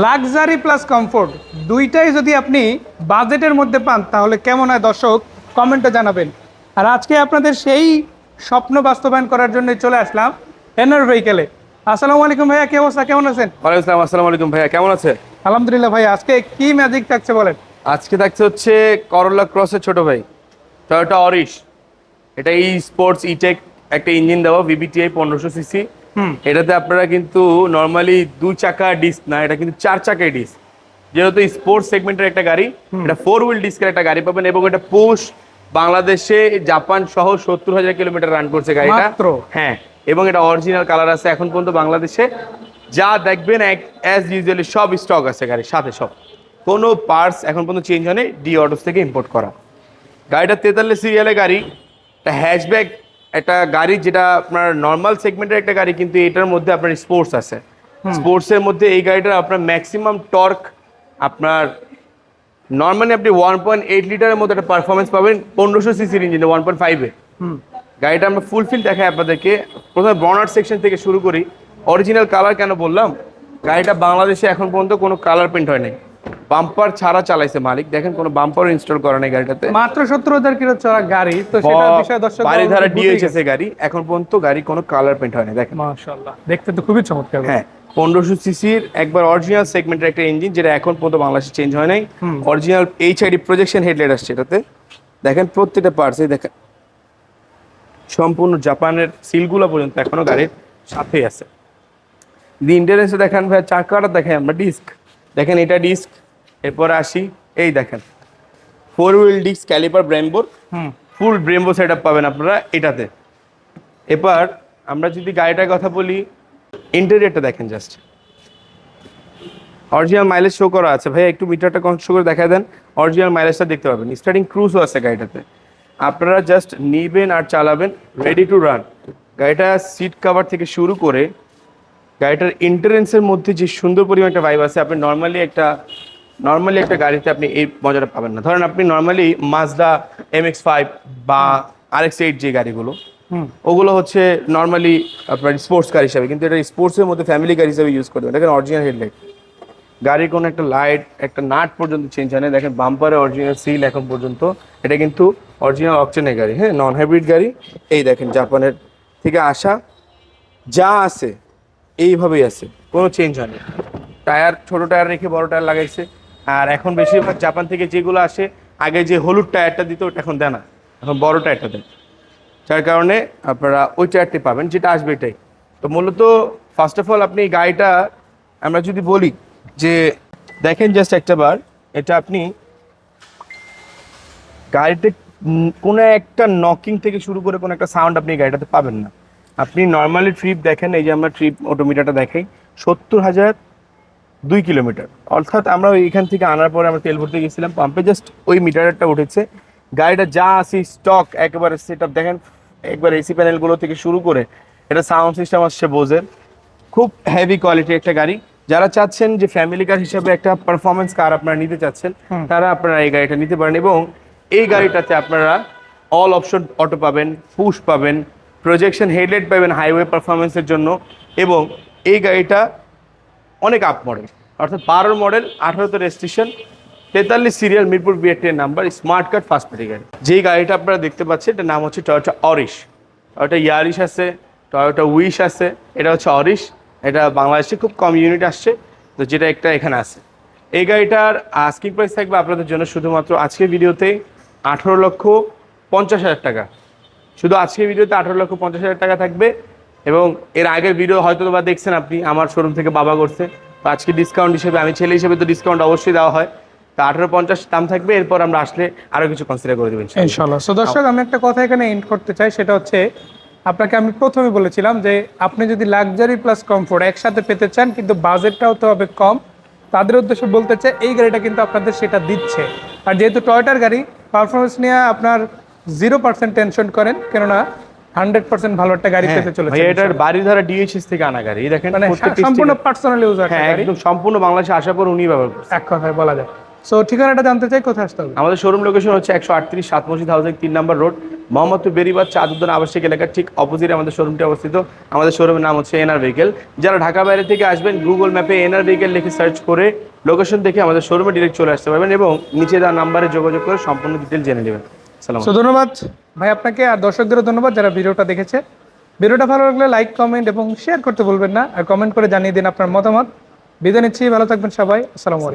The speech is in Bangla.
লাক্সারি প্লাস কমফোর্ট দুইটাই যদি আপনি বাজেটের মধ্যে পান তাহলে কেমন হয় দর্শক? কমেন্টে জানাবেন। আর আজকে আপনাদের সেই স্বপ্ন বাস্তবায়ন করার জন্য চলে আসলাম এনার ভেহিকেলে আসসালামু আলাইকুম ভাইয়া কি অবস্থা? কেমন আছেন? ওয়ালাইকুম আসসালাম আসসালামু আলাইকুম ভাইয়া কেমন আছে? আলহামদুলিল্লাহ ভাই আজকে কি ম্যাজিক থাকছে বলেন? আজকে থাকছে হচ্ছে করলা ক্রসের ছোট ভাই টয়োটা অরিশ এটা এই স্পোর্টস ইটেক একটা ইঞ্জিন দেওয়া ভিবিটিআই পনেরোশো সিসি এটাতে আপনারা কিন্তু নর্মালি দু চাকা ডিস্ক না এটা কিন্তু চার চাকায় ডিস্ক যেহেতু স্পোর্টস সেগমেন্টের একটা গাড়ি এটা ফোর হুইল ডিস্কের একটা গাড়ি পাবেন এবং এটা পুশ বাংলাদেশে জাপান সহ সত্তর হাজার কিলোমিটার রান করছে গাড়িটা। হ্যাঁ এবং এটা অরিজিনাল কালার আছে এখন পর্যন্ত বাংলাদেশে। যা দেখবেন এক অ্যাজ ইউজুয়ালি সব স্টক আছে গাড়ির সাথে সব। কোনো পার্টস এখন পর্যন্ত চেঞ্জ হয়নি ডি অটোস থেকে ইম্পোর্ট করা। গাড়িটা তেতাল্লিশ সিরিয়ালের গাড়ি একটা হ্যাশব্যাক একটা গাড়ি যেটা আপনার নর্মাল সেগমেন্টের একটা গাড়ি কিন্তু এটার মধ্যে আপনার স্পোর্টস আছে। স্পোর্টসের মধ্যে এই গাড়িটার আপনার ম্যাক্সিমাম টর্ক আপনার নর্মালি আপনি ওয়ান পয়েন্ট এইট লিটারের মধ্যে একটা পারফরমেন্স পাবেন পনেরোশো সিসির ইঞ্জিনে ওয়ান পয়েন্ট ফাইভে গাড়িটা আমরা ফুলফিল দেখাই আপনাদেরকে। প্রথমে বর্নার সেকশন থেকে শুরু করি। অরিজিনাল কালার কেন বললাম? গাড়িটা বাংলাদেশে এখন পর্যন্ত কোনো কালার প্রিন্ট হয় নাই বাম্পার ছাড়া চালাইছে মালিক। দেখেন কোনো বাম্পার ইনস্টল করা নেই গাড়িটাতে। মাত্র সত্তর হাজার কিলো চড়া গাড়ি। তো সেটা বিষয়ে দর্শক বাড়ি ধারা ডিএইচএস এর গাড়ি। এখন পর্যন্ত গাড়ি কোনো কালার প্রিন্ট হয় না দেখেন। মাশাআল্লাহ। দেখতে তো খুবই চমৎকার হ্যাঁ পনেরোশো সিসির একবার অরিজিনাল সেগমেন্টের একটা ইঞ্জিন যেটা এখন পর্যন্ত বাংলাদেশে চেঞ্জ হয় নাই। অরিজিনাল এইচআইডি প্রজেকশন হেডলাইট আসছে এটাতে। দেখেন প্রত্যেকটা পার্টসে দেখেন। সম্পূর্ণ জাপানের সিলগুলো পর্যন্ত এখনও গাড়ির সাথেই আছে। দি ইন্টারেন্সে দেখেন ভাই চাকাটা দেখেন আমরা ডিস্ক দেখেন এটা ডিস্ক এরপরে আসি এই দেখেন ফোর হুইল ডিস্ক ক্যালিপার ব্রেমবোর ফুল ব্রেমবো সেট পাবেন আপনারা এটাতে। এবার আমরা যদি গাড়িটার কথা বলি ইন্টেরিয়রটা দেখেন জাস্ট অরিজিনাল মাইলেজ শো করা আছে। ভাই একটু মিটারটা শো করে দেখা দেন। অরিজিনাল মাইলেজটা দেখতে পাবেন। স্টার্টিং ক্রুজও আছে গাড়িটাতে। আপনারা জাস্ট নিবেন আর চালাবেন রেডি টু রান গাড়িটা সিট কাভার থেকে শুরু করে গাড়িটার ইন্টারেন্সের মধ্যে যে সুন্দর পরিমাণ একটা ভাইব আছে আপনি নর্মালি একটা নর্মালি একটা গাড়িতে আপনি এই মজাটা পাবেন না। ধরেন আপনি normally Mazda M X five বা আর এক্স এইট যে গাড়িগুলো ওগুলো হচ্ছে নর্মালি আপনার স্পোর্টস কার হিসাবে কিন্তু এটা স্পোর্টসের মধ্যে ফ্যামিলি গাড়ি হিসাবে ইউজ করবেন দেখেন অরিজিনাল হেডলাইট গাড়ির কোনো একটা লাইট একটা নাট পর্যন্ত চেঞ্জ হয় না। দেখেন বাম্পারে অরিজিনাল সিল এখন পর্যন্ত। এটা কিন্তু অরিজিনাল অকশনের গাড়ি হ্যাঁ? নন হাইব্রিড গাড়ি। এই দেখেন জাপানের থেকে আসা যা আছে এইভাবেই আছে। কোনো চেঞ্জ হয়নি। টায়ার ছোট টায়ার রেখে বড় টায়ার লাগাইছে। আর এখন বেশিরভাগ জাপান থেকে যেগুলো আসে, আগে যে হলুদ টায়ারটা দিত, ওটা এখন দেয় না। এখন বড় টায়ারটা দেয়। যার কারণে আপনারা ওই টায়ারটি পাবেন, যেটা আসবে এটাই। তো মূলত ফার্স্ট অফ অল আপনি গাড়িটা, আমরা যদি বলি যে, দেখেন জাস্ট একটা বার, এটা আপনি গাড়িতে কোনো একটা নকিং থেকে শুরু করে কোনো একটা সাউন্ড আপনি গাড়িটাতে পাবেন না। আপনি নর্মালি ট্রিপ দেখেন, এই যে আমরা ট্রিপ অটোমিটারটা দেখাই, সত্তর হাজার দুই কিলোমিটার। অর্থাৎ আমরা এখান থেকে আনার পরে আমরা তেল ভরতে গেছিলাম পাম্পে জাস্ট ওই মিটারটা উঠেছে। গাড়িটা যা আছে স্টক একেবারে সেট আপ দেখেন একবার এসি প্যানেলগুলো থেকে শুরু করে এটা সাউন্ড সিস্টেম আসছে বোঝের খুব হেভি কোয়ালিটির একটা গাড়ি। যারা চাচ্ছেন যে ফ্যামিলি কার হিসাবে একটা পারফরমেন্স কার আপনারা নিতে চাচ্ছেন তারা আপনারা এই গাড়িটা নিতে পারেন এবং এই গাড়িটাতে আপনারা অল অপশন অটো পাবেন পুশ পাবেন প্রজেকশন হেডলাইট পাবেন হাইওয়ে পারফরমেন্সের জন্য এবং এই গাড়িটা অনেক আপ মডেল অর্থাৎ বারোর মডেল আঠারোতে রেজিস্ট্রেশন তেতাল্লিশ serial Mirpur বিএটির number smart card first party গাড়ি যেই গাড়িটা আপনারা দেখতে পাচ্ছেন, এটার নাম হচ্ছে টয়োটা অরিশ টয়োটা ইয়ারিশ আছে টয়োটা উইশ আছে, এটা হচ্ছে অরিশ এটা বাংলাদেশে খুব কম ইউনিট আসছে, তো যেটা একটা এখানে আছে। এই গাড়িটার আস্কিং প্রাইস থাকবে আপনাদের জন্য শুধুমাত্র আজকের ভিডিওতে আঠারো লক্ষ পঞ্চাশ হাজার টাকা। শুধু আজকের ভিডিওতে আঠারো লক্ষ পঞ্চাশ হাজার টাকা থাকবে এবং এর আগের ভিডিও হয়তো বা দেখছেন আপনি, আমার শোরুম থেকে বাবা করছে। তো আজকে ডিসকাউন্ট হিসেবে, আমি ছেলে হিসেবে তো ডিসকাউন্ট অবশ্যই দেওয়া হয়। তো আঠারো পঞ্চাশ দাম থাকবে, এরপর আমরা আসলে আরও কিছু কনসিডার করে দেবেন ইনশাল্লাহ সো দর্শক, আমি একটা কথা এখানে এন্ড করতে চাই, সেটা হচ্ছে, আপনাকে আমি প্রথমে বলেছিলাম যে, আপনি যদি লাক্সারি প্লাস কমফোর্ট একসাথে পেতে চান, কিন্তু বাজেটটাও তো হবে কম, তাদের উদ্দেশ্যে বলতে চাই, এই গাড়িটা কিন্তু আপনাদের সেটা দিচ্ছে। আর যেহেতু টয়টার গাড়ি পারফরমেন্স নিয়ে আপনার জিরো পার্সেন্ট টেনশন করেন, কেননা হান্ড্রেড পার্সেন্ট ভালো একটা গাড়ি পেতে চলেছে হ্যাঁ, এটার বাড়ি ধারা ডিএইচএস থেকে আনা গাড়ি। দেখেন মানে সম্পূর্ণ পার্সোনাল হ্যাঁ একদম সম্পূর্ণ বাংলাদেশে আসার পর উনি ব্যবহার এক কথায় বলা যায়। সো ঠিকানাটা জানতে চাই কোথায় আসতে হবে? আমাদের শোরুম লোকেশন হচ্ছে একশো আটত্রিশ সাত মসজিদ হাউসিং তিন নম্বর রোড মোহাম্মদপুর বেরিবাদ চাঁদুদ্দিন আবাসিক এলাকার ঠিক অপোজিটে আমাদের শোরুমটি অবস্থিত। আমাদের শোরুমের নাম হচ্ছে এনআর ভেহিকেল যারা ঢাকা বাইরে থেকে আসবেন গুগল ম্যাপে এনআর ভেহিকেল লিখে সার্চ করে লোকেশন দেখে আমাদের শোরুমে ডিরেক্ট চলে আসতে পারবেন এবং নিচে দেওয়া নাম্বারে যোগাযোগ করে সম্পূর্ণ ডিটেল জেনে নেবেন। ধন্যবাদ। ভাই, আপনাকে আর দর্শকদেরও ধন্যবাদ যারা ভিডিওটা দেখেছে। ভিডিওটা ভালো লাগলে লাইক কমেন্ট এবং শেয়ার করতে বলবেন না। আর কমেন্ট করে জানিয়ে দিন আপনার মতামত। বিদায় নিচ্ছি, ভালো থাকবেন সবাই। আসসালামু আলাইকুম।